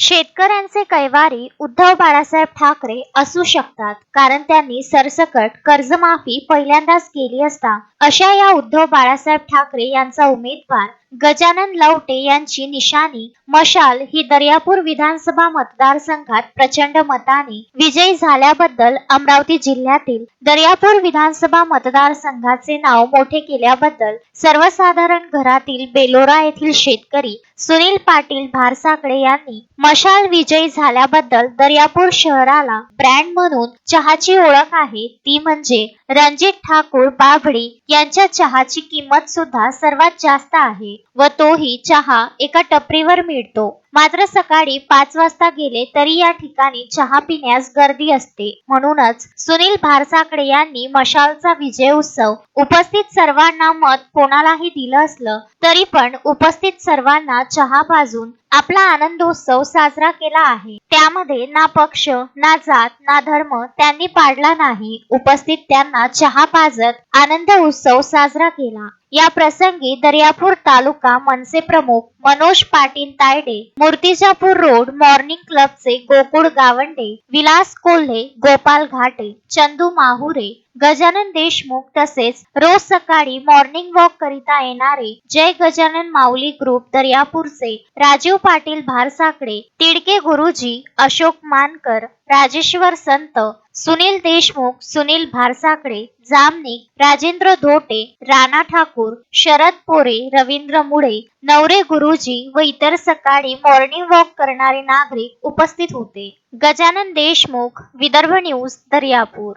शेतकऱ्यांचे कैवारी उद्धव बाळासाहेब ठाकरे असू शकतात कारण त्यांनी सरसकट कर्जमाफी पहिल्यांदाच केली असता अशा या उद्धव बाळासाहेब ठाकरे यांचा उमेदवार गजानन लवटे यांची निशाणी मशाल ही दर्यापूर विधानसभा मतदारसंघात प्रचंड मताने विजयी झाल्याबद्दल अमरावती जिल्ह्यातील दर्यापूर विधानसभा मतदारसंघाचे नाव मोठे केल्याबद्दल सर्वसाधारण घरातील बेलोरा येथील शेतकरी सुनील पाटील भारसाकडे यांनी मशाल विजयी झाल्याबद्दल दर्यापूर शहराला ब्रँड म्हणून चहाची ओळख आहे. ती म्हणजे रणजित ठाकूर बाभडी यांच्या चहाची किंमत सुद्धा सर्वात जास्त आहे व तोही चहा एका टपरीवर मिळतो. मात्र सकाळी पाच वाजता गेले तरी या ठिकाणी चहा पिण्यास गर्दी असते. म्हणूनच सुनील भारसाकडे यांनी मशालचा विजय उत्सव उपस्थित सर्वांना मत कोणालाही दिलं असलं तरी पण उपस्थित सर्वांना चहा भाजून आपला आनंदोत्सव साजरा केला आहे. त्यामध्ये ना पक्ष ना जात ना धर्म त्यांनी पाडला नाही. उपस्थित त्यांना चहा पाजत आनंद उत्सव साजरा केला. या प्रसंगी दर्यापूर तालुका मनसे प्रमुख मनोज पाटील तायडे मूर्तिजापूर रोड मॉर्निंग क्लबचे गोकुळ गावंडे विलास कोल्हे गोपाल घाटे चंदू माहुरे गजानन देशमुख तसेच रोज सकाळी मॉर्निंग वॉक करिता येणारे जय गजानन माऊली ग्रुप दर्यापूरचे राजीव पाटील भारसाकडे तिडके गुरुजी अशोक मानकर राजेश्वर संत सुनील देशमुख सुनील भारसाकडे जामनिक राजेंद्र धोटे राणा ठाकूर शरद पोरे रवींद्र मुळे नवरे गुरुजी व इतर सकाळी मॉर्निंग वॉक करणारे नागरिक उपस्थित होते. गजानन देशमुख विदर्भ न्यूज दर्यापूर.